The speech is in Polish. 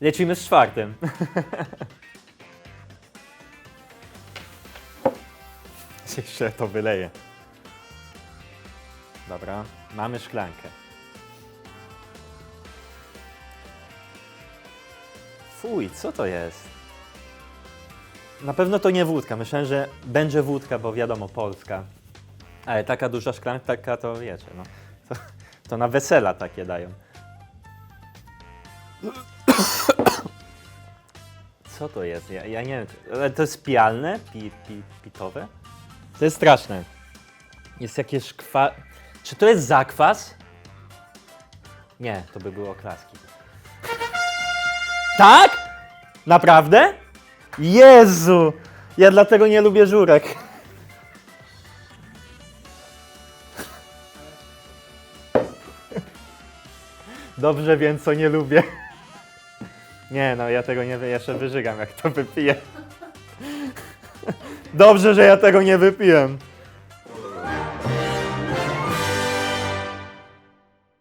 Lecimy z czwartym. Jeszcze to wyleję. Dobra, mamy szklankę. Fuj, co to jest? Na pewno to nie wódka. Myślałem, że będzie wódka, bo wiadomo, Polska. Ale taka duża szklanka, taka to wiecie, no. To, to na wesela takie dają. Co to jest? Ja, ja nie wiem. Ale to jest pijalne? Pi, pi, pitowe? To jest straszne. Jest jakieś kwa... Czy to jest zakwas? Nie, to by były oklaski. Tak? Naprawdę? Jezu! Ja dlatego nie lubię żurek. Dobrze wiem, co nie lubię. Nie, no ja tego nie wy- jeszcze wyżygam, jak to wypiję. Dobrze, że ja tego nie wypiłem.